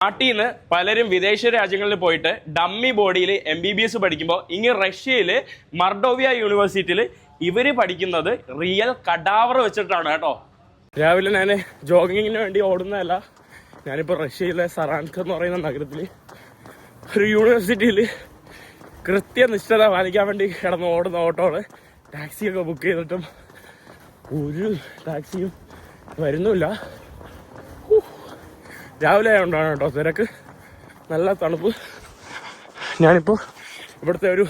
നാട്ടിൽ നിന്ന് പലരും വിദേശ രാജ്യങ്ങളിൽ പോയിട്ട് ഡമ്മി ബോഡിയിൽ എം ബി ബി എസ് പഠിക്കുമ്പോൾ ഇനി റഷ്യയിൽ മർഡോവിയ യൂണിവേഴ്സിറ്റിയിൽ ഇവർ പഠിക്കുന്നത് റിയൽ കടാവർ വെച്ചിട്ടാണ് കേട്ടോ. രാവിലെ ഞാൻ ജോഗിങ്ങിന് വേണ്ടി ഓടുന്നതല്ല ഞാനിപ്പോൾ റഷ്യയിലെ സറാൻസ്ക് എന്ന് പറയുന്ന നഗരത്തിൽ ഒരു യൂണിവേഴ്സിറ്റിയിൽ കൃത്യനിഷ്ഠത പാലിക്കാൻ വേണ്ടി കിടന്ന് ഓടുന്ന ഓട്ടോകൾ ടാക്സിയൊക്കെ ബുക്ക് ചെയ്തിട്ടും ഒരു ടാക്സിയും വരുന്നുമില്ല. രാവിലെ ആയതുകൊണ്ടാണ് കേട്ടോ തിരക്ക്. നല്ല തണുപ്പ്. ഞാനിപ്പോൾ ഇവിടുത്തെ ഒരു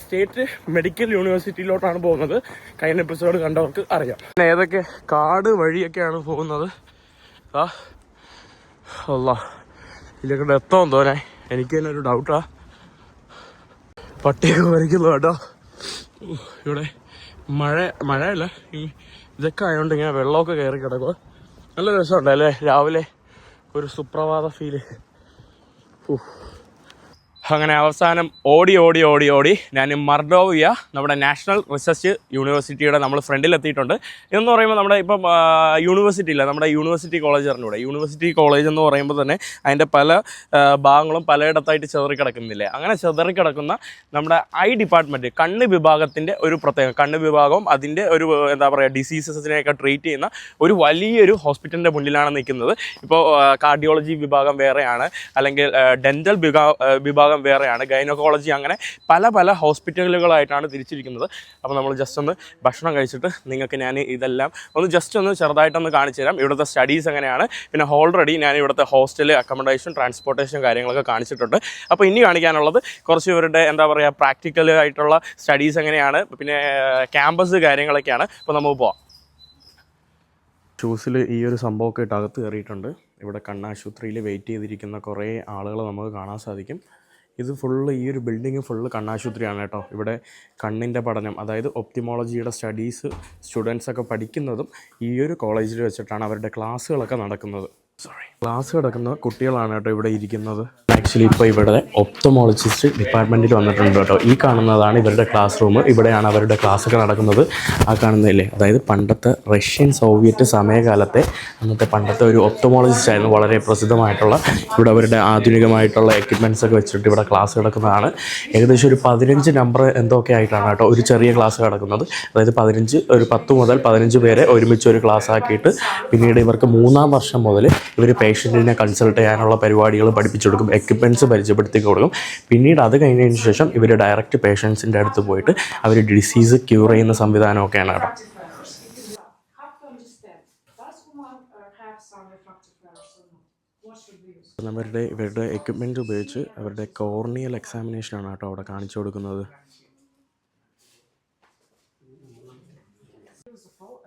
സ്റ്റേറ്റ് മെഡിക്കൽ യൂണിവേഴ്സിറ്റിയിലോട്ടാണ് പോകുന്നത്. കഴിഞ്ഞ എപ്പിസോഡ് കണ്ടവർക്ക് അറിയാം. പിന്നെ ഏതൊക്കെ കാട് വഴിയൊക്കെയാണ് പോകുന്നത്? ആ അല്ല ഇതിലേക്കൂടെ എത്താൻ എനിക്ക് തന്നെ ഒരു ഡൗട്ടാ. പട്ടിയൊക്കെ വരയ്ക്കുന്നു കേട്ടോ. ഇവിടെ മഴ മഴയല്ല. ഇതൊക്കെ ആയതുകൊണ്ട് ഇങ്ങനെ വെള്ളമൊക്കെ കയറി കിടക്കുക നല്ല രസമുണ്ടല്ലേ രാവിലെ ഒരു സുപ്രഭാത ഫീൽ അങ്ങനെ അവസാനം ഓടി ഓടി ഓടി ഓടി ഞാൻ മർഡോവിയ നമ്മുടെ നാഷണൽ റിസർച്ച് യൂണിവേഴ്സിറ്റിയുടെ നമ്മൾ ഫ്രണ്ടിൽ എത്തിയിട്ടുണ്ട് എന്ന് പറയുമ്പോൾ നമ്മുടെ ഇപ്പം യൂണിവേഴ്സിറ്റി ഇല്ല നമ്മുടെ യൂണിവേഴ്സിറ്റി കോളേജ് അറിഞ്ഞൂടെ യൂണിവേഴ്സിറ്റി കോളേജ് എന്ന് പറയുമ്പോൾ തന്നെ അതിന്റെ പല ഭാഗങ്ങളും പലയിടത്തായിട്ട് ചെതറിക്കിടക്കുന്നില്ലേ? അങ്ങനെ ചെതറിക്കിടക്കുന്ന നമ്മുടെ ഐ ഡിപ്പാർട്ട്മെന്റ് കണ്ണ് വിഭാഗത്തിന്റെ ഒരു പ്രത്യേകം കണ്ണ് വിഭാഗവും അതിന്റെ ഒരു എന്താ പറയുക ഡിസീസസിനെയൊക്കെ ട്രീറ്റ് ചെയ്യുന്ന ഒരു വലിയൊരു ഹോസ്പിറ്റലിന്റെ മുന്നിലാണ് നിൽക്കുന്നത്. ഇപ്പോൾ കാർഡിയോളജി വിഭാഗം വേറെയാണ്. അല്ലെങ്കിൽ ഡെന്റൽ വിഭാഗം വേറെയാണ് ഗൈനക്കോളജി അങ്ങനെ പല പല ഹോസ്പിറ്റലുകളായിട്ടാണ് തിരിച്ചിരിക്കുന്നത്. അപ്പോൾ നമ്മൾ ജസ്റ്റ് ഒന്ന് ഭക്ഷണം കഴിച്ചിട്ട് നിങ്ങൾക്ക് ഞാൻ ഇതെല്ലാം ഒന്ന് ജസ്റ്റ് ഒന്ന് ചെറുതായിട്ടൊന്ന് കാണിച്ചു തരാം. ഇവിടുത്തെ സ്റ്റഡീസ് എങ്ങനെയാണ് പിന്നെ ഓൾറെഡി ഞാൻ ഇവിടുത്തെ ഹോസ്റ്റൽ അക്കോമഡേഷൻ ട്രാൻസ്പോർട്ടേഷൻ കാര്യങ്ങളൊക്കെ കാണിച്ചിട്ടുണ്ട്. അപ്പോൾ ഇനി കാണിക്കാനുള്ളത് കുറച്ച് ഇവരുടെ എന്താ പറയുക പ്രാക്ടിക്കൽ ആയിട്ടുള്ള സ്റ്റഡീസ് എങ്ങനെയാണ് പിന്നെ ക്യാമ്പസ് കാര്യങ്ങളൊക്കെയാണ്. അപ്പോൾ നമുക്ക് പോവാം. ഷൂസിൽ ഈ ഒരു സംഭവമൊക്കെ ഇട്ട് അകത്ത് കയറിയിട്ടുണ്ട്. ഇവിടെ കണ്ണാശുപത്രിയിൽ വെയിറ്റ് ചെയ്തിരിക്കുന്ന കുറേ ആളുകൾ നമുക്ക് കാണാൻ സാധിക്കും. ഇത് ഫുള്ള് ഈ ഒരു ബിൽഡിങ് ഫുള്ള് കണ്ണാശുപത്രിയാണ് കേട്ടോ. ഇവിടെ കണ്ണിന്റെ പഠനം അതായത് ഒപ്റ്റിമോളജിയുടെ സ്റ്റഡീസ് സ്റ്റുഡൻസൊക്കെ പഠിക്കുന്നതും ഈ ഒരു കോളേജിൽ വെച്ചിട്ടാണ് അവരുടെ ക്ലാസ്സുകളൊക്കെ നടക്കുന്നത്. സോറി ക്ലാസ് കിടക്കുന്ന കുട്ടികളാണ് കേട്ടോ ഇവിടെ ഇരിക്കുന്നത്. ആക്ച്വലി ഇപ്പോൾ ഇവിടെ ഒപ്തമോളജിസ്റ്റ് ഡിപ്പാർട്ട്മെന്റിൽ വന്നിട്ടുണ്ട് കേട്ടോ. ഈ കാണുന്നതാണ് ഇവരുടെ ക്ലാസ് റൂം ഇവിടെയാണ് അവരുടെ ക്ലാസ്സൊക്കെ നടക്കുന്നത്. ആ കാണുന്നതില്ലേ? അതായത് പണ്ടത്തെ റഷ്യൻ സോവിയറ്റ് സമയകാലത്തെ അന്നത്തെ പണ്ടത്തെ ഒരു ഒപ്തമോളജിസ്റ്റ് ആയിരുന്നു. വളരെ പ്രസിദ്ധമായിട്ടുള്ള ഇവിടെ അവരുടെ ആധുനികമായിട്ടുള്ള എക്യുപ്മെന്റ്സ് ഒക്കെ വെച്ചിട്ട് ഇവിടെ ക്ലാസ് കിടക്കുന്നതാണ്. ഏകദേശം ഒരു പതിനഞ്ച് നമ്പർ എന്തൊക്കെ ആയിട്ടാണ് കേട്ടോ ഒരു ചെറിയ ക്ലാസ് കിടക്കുന്നത്. അതായത് പതിനഞ്ച് ഒരു പത്ത് മുതൽ പതിനഞ്ച് പേരെ ഒരുമിച്ച് ഒരു ക്ലാസ് ആക്കിയിട്ട് പിന്നീട് ഇവർക്ക് മൂന്നാം വർഷം മുതൽ ഇവർ പേഷ്യന്റിനെ കൺസൾട്ട് ചെയ്യാനുള്ള പരിപാടികൾ പഠിപ്പിച്ചു കൊടുക്കും എക്യുപ്മെന്റ്സ് പരിചയപ്പെടുത്തി കൊടുക്കും. പിന്നീട് അത് കഴിഞ്ഞതിന് ശേഷം ഇവർ ഡയറക്റ്റ് പേഷ്യൻസിന്റെ അടുത്ത് പോയിട്ട് അവർ ഡിസീസ് ക്യൂർ ചെയ്യുന്ന സംവിധാനമൊക്കെയാണ് കേട്ടോ? അവരുടെ ഇവരുടെ എക്യുപ്മെന്റ് ഉപയോഗിച്ച് അവരുടെ കോർണിയൽ എക്സാമിനേഷനാണ് കേട്ടോ അവിടെ കാണിച്ചു കൊടുക്കുന്നത്.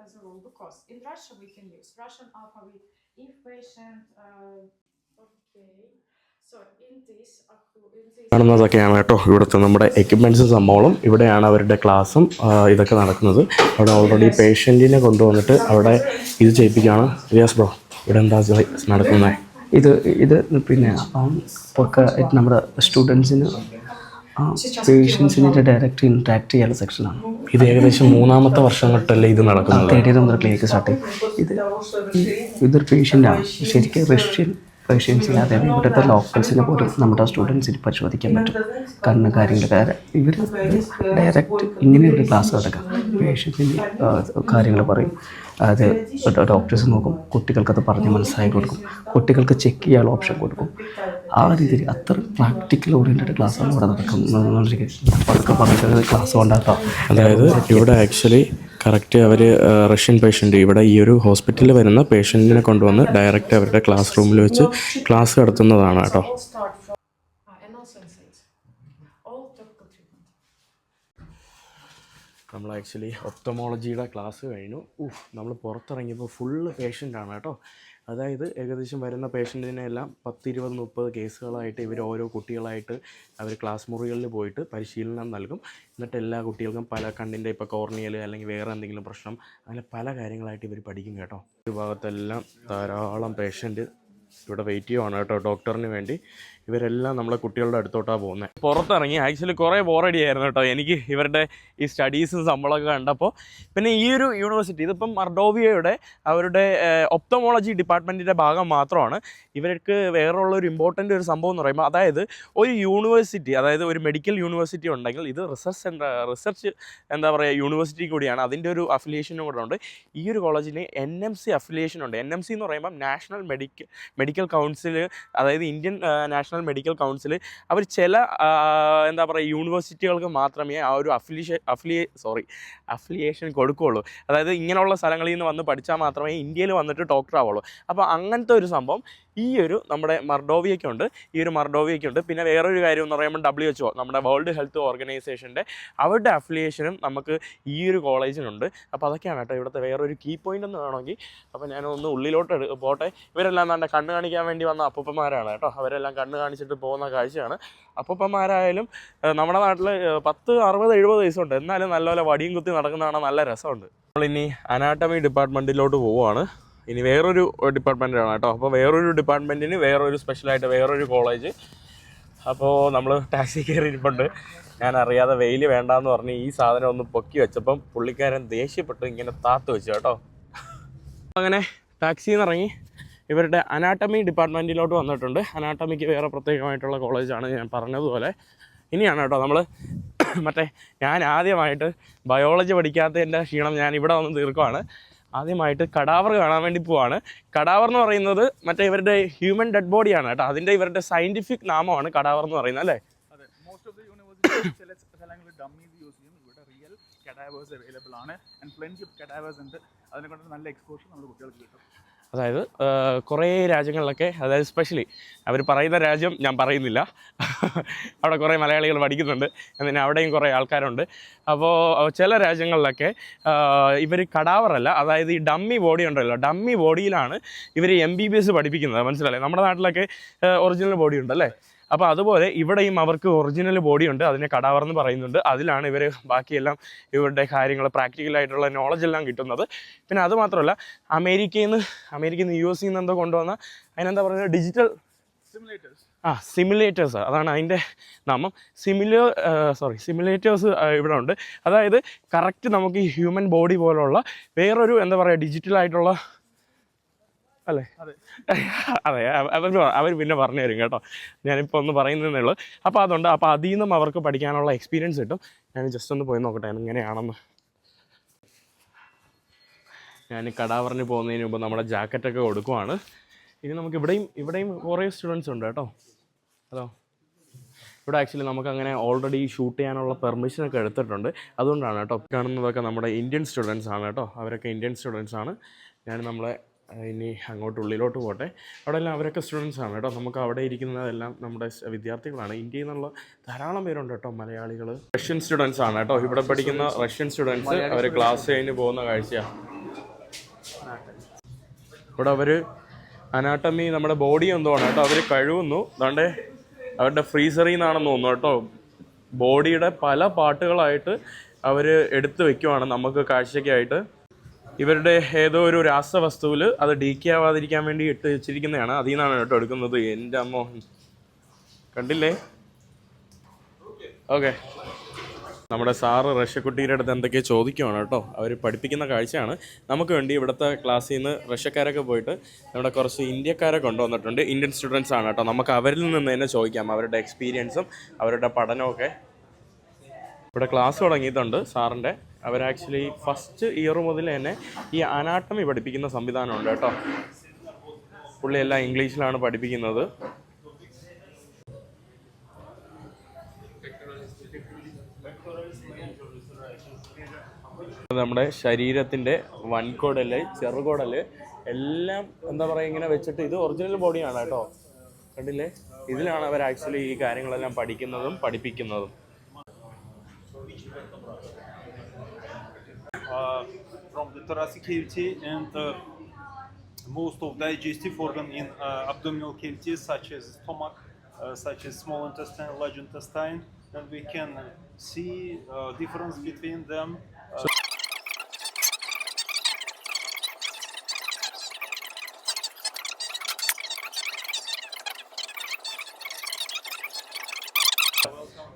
As a rule because in Russia we can use. Russian alphabet കാണുന്നതൊക്കെയാണ് കേട്ടോ. ഇവിടുത്തെ നമ്മുടെ എക്യുപ്മെന്റ്സും സംഭവം ഇവിടെയാണ് അവരുടെ ക്ലാസ്സും ഇതൊക്കെ നടക്കുന്നത്. അവിടെ ഓൾറെഡി പേഷ്യന്റിനെ കൊണ്ടുവന്നിട്ട് അവിടെ ഇത് ചെയ്യിപ്പിക്കുകയാണ്. റിയാസ് ബ്രോ ഇവിടെ എന്താ നടക്കുന്നത്? ഇത് ഇത് പിന്നെ ഒക്കെ നമ്മുടെ സ്റ്റുഡൻസിന് ആ പേഷ്യൻസിനെ ഡയറക്റ്റ് ഇൻട്രാക്ട് ചെയ്യാനുള്ള സെക്ഷനാണ് ഇത് ഏകദേശം മൂന്നാമത്തെ വർഷം തൊട്ടല്ലേ ഇത് നടക്കുന്നത്? തേർഡ് ഇയർ മുതൽ ക്ലിനിക്ക് സ്റ്റാർട്ട് ചെയ്യും. ഇത് ഇതൊരു പേഷ്യന്റാണ് ശരിക്കും റഷ്യൻ പേഷ്യൻസിന് അതായത് ഇവിടുത്തെ ലോക്കൽസിനെ പോലും നമ്മുടെ സ്റ്റുഡൻസിന് പരിശോധിക്കാൻ പറ്റും. കണ്ണ് കാര്യങ്ങൾ കാര്യം ഇവർ ഡയറക്റ്റ് ഇങ്ങനെ ഒരു ക്ലാസ് നടക്കുക പേഷ്യൻസിന്റെ കാര്യങ്ങൾ പറയും. അത് ഡോക്ടേഴ്സ് നോക്കും. കുട്ടികൾക്കത് പറഞ്ഞ് മനസ്സിലാക്കി കൊടുക്കും. കുട്ടികൾക്ക് ചെക്ക് ചെയ്യാനുള്ള ഓപ്ഷൻ കൊടുക്കും. ആ രീതിയിൽ അത്ര പ്രാക്ടിക്കൽ ഓറിയന്റഡ് ക്ലാസ്സാണ് ഇവിടെ നടക്കുന്നത്. പറഞ്ഞത് ക്ലാസ് കൊണ്ടാട്ടോ അതായത് ഇവിടെ ആക്ച്വലി കറക്റ്റ് അവർ റഷ്യൻ പേഷ്യന്റ് ഇവിടെ ഈ ഒരു ഹോസ്പിറ്റലിൽ വരുന്ന പേഷ്യന്റിനെ കൊണ്ടുവന്ന് ഡയറക്റ്റ് അവരുടെ ക്ലാസ് റൂമിൽ വെച്ച് ക്ലാസ് നടത്തുന്നതാണ് കേട്ടോ. നമ്മൾ ആക്ച്വലി ഒപ്റ്റമോളജിയുടെ ക്ലാസ് കഴിഞ്ഞു. ഊഹ് നമ്മൾ പുറത്തിറങ്ങിയപ്പോൾ ഫുള്ള് പേഷ്യന്റാണ് കേട്ടോ. അതായത് ഏകദേശം വരുന്ന പേഷ്യന്റിനെ എല്ലാം പത്തിരുപത് മുപ്പത് കേസുകളായിട്ട് ഇവർ ഓരോ കുട്ടികളായിട്ട് അവർ ക്ലാസ് മുറികളിൽ പോയിട്ട് പരിശീലനം നൽകും. എന്നിട്ട് എല്ലാ കുട്ടികൾക്കും പല കണ്ണിന്റെ ഇപ്പോൾ കോർണിയൽ അല്ലെങ്കിൽ വേറെ എന്തെങ്കിലും പ്രശ്നം അങ്ങനെ പല കാര്യങ്ങളായിട്ട് ഇവർ പഠിക്കും കേട്ടോ. ഈ ഭാഗത്തെല്ലാം ധാരാളം പേഷ്യന്റ് ഇവിടെ വെയിറ്റ് ചെയ്യുവാണ് കേട്ടോ. ഡോക്ടറിന് വേണ്ടി. ഇവരെല്ലാം നമ്മളെ കുട്ടികളുടെ അടുത്തോട്ടാണ് പോകുന്നത് പുറത്തിറങ്ങി ആക്ച്വലി കുറേ ബോറടി ആയിരുന്നു കേട്ടോ എനിക്ക് ഇവരുടെ ഈ സ്റ്റഡീസും സംബളമൊക്കെ കണ്ടപ്പോൾ. പിന്നെ ഈ ഒരു യൂണിവേഴ്സിറ്റി ഇതിപ്പം മർഡോവിയയുടെ അവരുടെ ഒപ്തമോളജി ഡിപ്പാർട്ട്മെന്റിന്റെ ഭാഗം മാത്രമാണ്. ഇവർക്ക് വേറെയുള്ള ഒരു ഇമ്പോർട്ടന്റ് ഒരു സംഭവം എന്ന് പറയുമ്പോൾ അതായത് ഒരു യൂണിവേഴ്സിറ്റി അതായത് ഒരു മെഡിക്കൽ യൂണിവേഴ്സിറ്റി ഉണ്ടെങ്കിൽ ഇത് റിസർച്ച് സെന്റർ റിസർച്ച് എന്താ പറയുക യൂണിവേഴ്സിറ്റി കൂടിയാണ്. അതിന്റെ ഒരു അഫിലിയേഷനും കൂടെ ഉണ്ട്. ഈ ഒരു കോളേജിന് എൻ എം സി അഫിലിയേഷൻ ഉണ്ട്. എൻ എം സി എന്ന് പറയുമ്പോൾ നാഷണൽ മെഡിക്കൽ മെഡിക്കൽ കൗൺസിൽ അതായത് ഇന്ത്യൻ നാഷണൽ മെഡിക്കൽ കൗൺസിൽ അവർ ചില എന്താ പറയുക യൂണിവേഴ്സിറ്റികൾക്ക് മാത്രമേ ആ ഒരു അഫിലിയേഷൻ അഫിലിയേ സോറി അഫിലിയേഷൻ കൊടുക്കുകയുള്ളൂ. അതായത് ഇങ്ങനെയുള്ള സ്ഥലങ്ങളിൽ നിന്ന് വന്ന് പഠിച്ചാൽ മാത്രമേ ഇന്ത്യയിൽ വന്നിട്ട് ഡോക്ടർ ആവുള്ളൂ അപ്പോൾ അങ്ങനത്തെ ഒരു സംഭവം ഈ ഒരു നമ്മുടെ മർഡോവിയയ്ക്കുണ്ട് ഈ ഒരു മർഡോവിയയ്ക്കുണ്ട് പിന്നെ വേറൊരു കാര്യം എന്ന് പറയുമ്പോൾ ഡബ്ല്യു എച്ച് ഒ നമ്മുടെ വേൾഡ് ഹെൽത്ത് ഓർഗനൈസേഷന്റെ അവരുടെ അഫിലിയേഷനും നമുക്ക് ഈ ഒരു കോളേജിനുണ്ട് അപ്പോൾ അതൊക്കെയാണ് കേട്ടോ ഇവിടുത്തെ വേറൊരു കീ പോയിന്റ് എന്ന് വേണമെങ്കിൽ. അപ്പോൾ ഞാനൊന്ന് ഉള്ളിലോട്ട് പോട്ടെ. ഇവരെല്ലാം നല്ല കണ്ണ് കാണിക്കാൻ വേണ്ടി വന്ന അപ്പൂപ്പന്മാരാണ് കേട്ടോ. അവരെല്ലാം കണ്ണ് കാണിച്ചിട്ട് പോകുന്ന കാഴ്ചയാണ്. അപ്പൂപ്പന്മാരായാലും നമ്മുടെ നാട്ടിൽ പത്ത് അറുപത് എഴുപത് വയസ്സുണ്ട്. എന്നാലും നല്ലപോലെ വടിയും കുത്തി നടക്കുന്നതാണ് നല്ല രസമുണ്ട്. നമ്മളിനി അനാട്ടമി ഡിപ്പാർട്ട്മെന്റിലോട്ട് പോവുകയാണ്. ഇനി വേറൊരു ഡിപ്പാർട്ട്മെന്റാണ് കേട്ടോ. അപ്പോൾ വേറൊരു ഡിപ്പാർട്ട്മെന്റിന് വേറൊരു സ്പെഷ്യലായിട്ട് വേറൊരു കോളേജ്. അപ്പോൾ നമ്മൾ ടാക്സി കയറിയിരിപ്പുണ്ട്. ഞാൻ അറിയാതെ വെയിൽ വേണ്ടാന്ന് പറഞ്ഞ് ഈ സാധനം ഒന്ന് പൊക്കി വെച്ചപ്പം പുള്ളിക്കാരൻ ദേഷ്യപ്പെട്ട് ഇങ്ങനെ താത്ത് വെച്ചു കേട്ടോ. അങ്ങനെ ടാക്സിയിൽ നിന്ന് ഇറങ്ങി ഇവരുടെ അനാട്ടമി ഡിപ്പാർട്ട്മെന്റിലോട്ട് വന്നിട്ടുണ്ട്. അനാട്ടമിക്ക് വേറെ പ്രത്യേകമായിട്ടുള്ള കോളേജാണ് ഞാൻ പറഞ്ഞതുപോലെ. ഇനിയാണ് കേട്ടോ നമ്മൾ മറ്റേ ഞാൻ ആദ്യമായിട്ട് ബയോളജി പഠിക്കാത്തതിന്റെ ക്ഷീണം ഞാൻ ഇവിടെ വന്ന് തീർക്കുവാണ്. ആദ്യമായിട്ട് കടാവർ കാണാൻ വേണ്ടി പോവാണ്. കടാവർ എന്ന് പറയുന്നത് മറ്റേ ഇവരുടെ ഹ്യൂമൻ ഡെഡ് ബോഡിയാണ് കേട്ടോ. അതിന്റെ ഇവരുടെ സയന്റിഫിക് നാമമാണ് കടാവർ എന്ന് പറയുന്നത് അല്ലേ? മോസ്റ്റ് ഓഫ് യൂസ് റിയൽ ആണ്. ആൻഡ് ഉണ്ട്. അതിനെ കൊണ്ട് നല്ല എക്സ്പോഷർ നമ്മുടെ കുട്ടികൾക്ക് കിട്ടും. അതായത് കുറേ രാജ്യങ്ങളിലൊക്കെ അതായത് സ്പെഷ്യലി അവർ പറയുന്ന രാജ്യം ഞാൻ പറയുന്നില്ല. അവിടെ കുറേ മലയാളികൾ പഠിക്കുന്നുണ്ട്. എന്നിട്ട് അവിടെയും കുറേ ആൾക്കാരുണ്ട്. അപ്പോൾ ചില രാജ്യങ്ങളിലൊക്കെ ഇവർ കടാവറല്ല അതായത് ഈ ഡമ്മി ബോഡി ഉണ്ടല്ലോ ഡമ്മി ബോഡിയിലാണ് ഇവർ എം ബി ബി എസ് പഠിപ്പിക്കുന്നത്. മനസ്സിലല്ലേ നമ്മുടെ നാട്ടിലൊക്കെ ഒറിജിനൽ ബോഡി ഉണ്ടല്ലേ? അപ്പോൾ അതുപോലെ ഇവിടെയും അവർക്ക് ഒറിജിനൽ ബോഡി ഉണ്ട് അതിനെ കടാവർ എന്ന് പറയുന്നുണ്ട്. അതിലാണ് ഇവർ ബാക്കിയെല്ലാം ഇവരുടെ കാര്യങ്ങൾ പ്രാക്ടിക്കലായിട്ടുള്ള നോളജ് എല്ലാം കിട്ടുന്നത്. പിന്നെ അത് മാത്രമല്ല അമേരിക്കയിൽ നിന്ന് അമേരിക്കയിൽ നിന്ന് യു എസ് നിന്ന് എന്തോ കൊണ്ടുവന്ന അതിനെന്താ പറയുക ഡിജിറ്റൽ സിമുലേറ്റേഴ്സ് ആ സിമുലേറ്റേഴ്സ് അതാണ് അതിന്റെ നാമം. സിമുലേ സോറി സിമുലേറ്റേഴ്സ് ഇവിടെ ഉണ്ട്. അതായത് കറക്റ്റ് നമുക്ക് ഈ ഹ്യൂമൻ ബോഡി പോലുള്ള വേറൊരു എന്താ പറയുക ഡിജിറ്റൽ ആയിട്ടുള്ള അല്ലേ? അതെ. അവർ അവർ പിന്നെ പറഞ്ഞു തരും കേട്ടോ. ഞാനിപ്പോൾ ഒന്ന് പറയുന്നതേ ഉള്ളൂ. അപ്പോൾ അതുകൊണ്ട് അപ്പോൾ അതിൽ നിന്നും അവർക്ക് പഠിക്കാനുള്ള എക്സ്പീരിയൻസ് കിട്ടും. ഞാൻ ജസ്റ്റ് ഒന്ന് പോയി നോക്കട്ടെ എങ്ങനെയാണെന്ന്. ഞാൻ കടാവറിന് പോകുന്നതിന് മുമ്പ് നമ്മുടെ ജാക്കറ്റൊക്കെ കൊടുക്കുവാണ്. ഇനി നമുക്ക് ഇവിടെയും ഇവിടെയും കുറേ സ്റ്റുഡൻസ് ഉണ്ട് കേട്ടോ. ഹലോ ഇവിടെ ആക്ച്വലി നമുക്ക് അങ്ങനെ ഓൾറെഡി ഷൂട്ട് ചെയ്യാനുള്ള പെർമിഷനൊക്കെ എടുത്തിട്ടുണ്ട്. അതുകൊണ്ടാണ് കേട്ടോ കാണുന്നതൊക്കെ നമ്മുടെ ഇന്ത്യൻ സ്റ്റുഡൻസ് ആണ് കേട്ടോ. അവരൊക്കെ ഇന്ത്യൻ സ്റ്റുഡൻസ് ആണ്. ഞാൻ നമ്മളെ ഇനി അങ്ങോട്ട് ഉള്ളിലോട്ട് പോട്ടെ. അവിടെ എല്ലാം അവരൊക്കെ സ്റ്റുഡൻസ് ആണ് കേട്ടോ. നമുക്ക് അവിടെ ഇരിക്കുന്നതെല്ലാം നമ്മുടെ വിദ്യാർത്ഥികളാണ്. ഇന്ത്യയിൽ നിന്നുള്ള ധാരാളം പേരുണ്ട് കേട്ടോ മലയാളികൾ റഷ്യൻ സ്റ്റുഡൻസ് ആണ് കേട്ടോ. ഇവിടെ പഠിക്കുന്ന റഷ്യൻ സ്റ്റുഡൻസ് അവർ ക്ലാസ് കഴിഞ്ഞ് പോകുന്ന കാഴ്ച ഇവിടെ അവർ അനാട്ടമി നമ്മുടെ ബോഡി എന്തോ ആണ് കേട്ടോ? അവർ കഴുകുന്നു. അതാണ്ട് അവരുടെ ഫ്രീസറിൽ നിന്നാണെന്ന് തോന്നുന്നു കേട്ടോ. ബോഡിയുടെ പല പാട്ടുകളായിട്ട് അവർ എടുത്തു വെക്കുവാണ് നമുക്ക് കാഴ്ചയ്ക്കായിട്ട്. ഇവരുടെ ഏതോ ഒരു രാസവസ്തുവിൽ അത് ഡീക്കേ ആവാതിരിക്കാൻ വേണ്ടി ഇട്ട് വെച്ചിരിക്കുന്നതാണ്. അതിൽ നിന്നാണ് കേട്ടോ എടുക്കുന്നത്. എന്റെ അമ്മോ. കണ്ടില്ലേ? ഓക്കെ. നമ്മുടെ സാറ് റഷ്യക്കുട്ടിയുടെ അടുത്ത് എന്തൊക്കെയോ ചോദിക്കുവാണ് കേട്ടോ. അവർ പഠിപ്പിക്കുന്ന കാഴ്ചയാണ്. നമുക്ക് വേണ്ടി ഇവിടുത്തെ ക്ലാസ്സിൽ നിന്ന് റഷ്യക്കാരൊക്കെ പോയിട്ട് നമ്മുടെ കുറച്ച് ഇന്ത്യക്കാരെ കൊണ്ടുവന്നിട്ടുണ്ട്. ഇന്ത്യൻ സ്റ്റുഡൻസ് ആണ് കേട്ടോ. നമുക്ക് അവരിൽ നിന്ന് തന്നെ ചോദിക്കാം. അവരുടെ എക്സ്പീരിയൻസും അവരുടെ പഠനമൊക്കെ ഇവിടെ ക്ലാസ് തുടങ്ങിയിട്ടുണ്ട് സാറിന്റെ. അവർ ആക്ച്വലി ഫസ്റ്റ് ഇയർ മുതൽ തന്നെ ഈ അനാട്ടമി പഠിപ്പിക്കുന്ന സംവിധാനമുണ്ട് കേട്ടോ. പുള്ളി എല്ലാം ഇംഗ്ലീഷിലാണ് പഠിപ്പിക്കുന്നത്. നമ്മുടെ ശരീരത്തിന്റെ വൻകുടൽ ചെറുകുടൽ എല്ലാം എന്താ പറയുക ഇങ്ങനെ വെച്ചിട്ട് ഇത് ഒറിജിനൽ ബോഡിയാണ് കേട്ടോ. കണ്ടില്ലേ? ഇതിലാണ് അവർ ആക്ച്വലി ഈ കാര്യങ്ങളെല്ലാം പഠിക്കുന്നതും പഠിപ്പിക്കുന്നതും. from the thoracic cavity and most of digestive organ in abdominal cavity such as stomach, such as small intestine, large intestine, and we can see difference between them.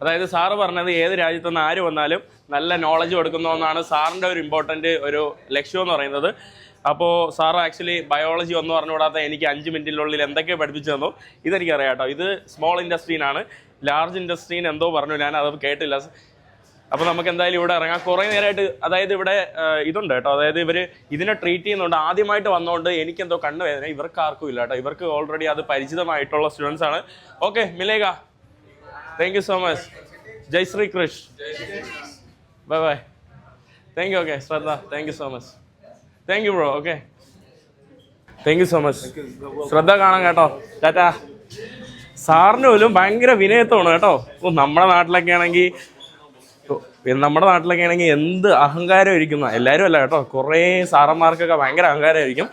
അതായത് സാറ് പറഞ്ഞത് ഏത് രാജ്യത്തുനിന്ന് ആര് വന്നാലും നല്ല നോളജ് കൊടുക്കുന്നതെന്നാണ് സാറിന്റെ ഒരു ഇമ്പോർട്ടന്റ് ഒരു ലക്ഷ്യം എന്ന് പറയുന്നത്. അപ്പോൾ സാർ ആക്ച്വലി ബയോളജി ഒന്നും പറഞ്ഞുകൂടാത്ത എനിക്ക് അഞ്ച് മിനിറ്റിനുള്ളിൽ എന്തൊക്കെ പഠിപ്പിച്ചു തന്നു ഇതെനിക്കറിയാം കേട്ടോ ഇത് സ്മോൾ ഇൻഡസ്ട്രീനാണ് ലാർജ് ഇൻഡസ്ട്രീന് എന്തോ പറഞ്ഞു ഞാൻ അത് കേട്ടില്ല. അപ്പോൾ നമുക്ക് എന്തായാലും ഇവിടെ ഇറങ്ങാം. കുറേ നേരമായിട്ട് അതായത് ഇവിടെ ഇതുണ്ട് കേട്ടോ. അതായത് ഇവർ ഇതിനെ ട്രീറ്റ് ചെയ്യുന്നുണ്ട്. ആദ്യമായിട്ട് വന്നുകൊണ്ട് എനിക്കെന്തോ കണ്ണുവേദന. ഇവർക്ക് ആർക്കും ഇല്ല കേട്ടോ. ഇവർക്ക് ഓൾറെഡി അത് പരിചിതമായിട്ടുള്ള സ്റ്റുഡൻസ് ആണ്. Okay മിലേക thank you so much Jai Shri Krish bye bye thank you okay Shraddha thank you so much thank you bro okay thank you so much Shraddha കാണാം കേട്ടോ. ടാറ്റാ. സാറിന് പോലും ഭയങ്കര വിനയത്വമാണ് കേട്ടോ. നമ്മുടെ നാട്ടിലൊക്കെ ആണെങ്കിൽ നമ്മുടെ നാട്ടിലൊക്കെ ആണെങ്കിൽ എന്ത് അഹങ്കാരം ഇരിക്കുന്ന. എല്ലാവരും അല്ല കേട്ടോ. കുറേ സാറന്മാർക്കൊക്കെ ഭയങ്കര അഹങ്കാരമായിരിക്കും.